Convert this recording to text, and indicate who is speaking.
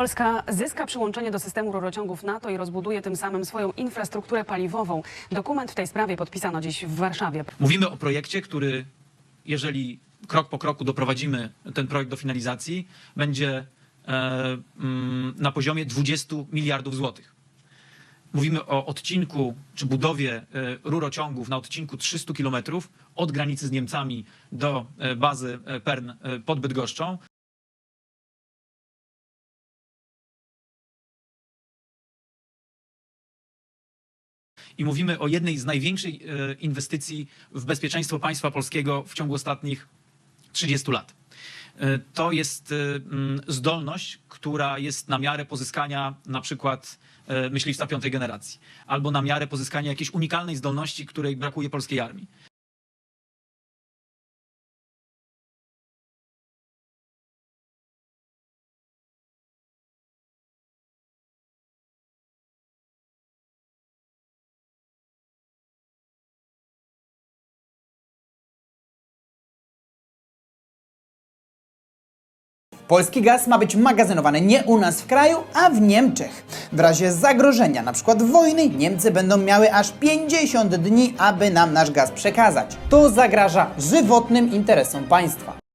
Speaker 1: Polska zyska przyłączenie do systemu rurociągów NATO i rozbuduje tym samym swoją infrastrukturę paliwową. Dokument w tej sprawie podpisano dziś w Warszawie.
Speaker 2: Mówimy o projekcie, który, jeżeli krok po kroku doprowadzimy ten projekt do finalizacji, będzie e, mm, na poziomie 20 miliardów złotych. Mówimy o odcinku czy budowie e, rurociągów na odcinku 300 kilometrów od granicy z Niemcami do e, bazy Pern pod Bydgoszczą. I mówimy o jednej z największych e, inwestycji w bezpieczeństwo państwa polskiego w ciągu ostatnich 30 lat. E, To jest e, zdolność, która jest na miarę pozyskania na przykład myśliwca piątej generacji, albo na miarę pozyskania jakiejś unikalnej zdolności, której brakuje polskiej armii.
Speaker 3: Polski gaz ma być magazynowany nie u nas w kraju, a w Niemczech. W razie zagrożenia, np. wojny, Niemcy będą miały aż 50 dni, aby nam nasz gaz przekazać. To zagraża żywotnym interesom państwa.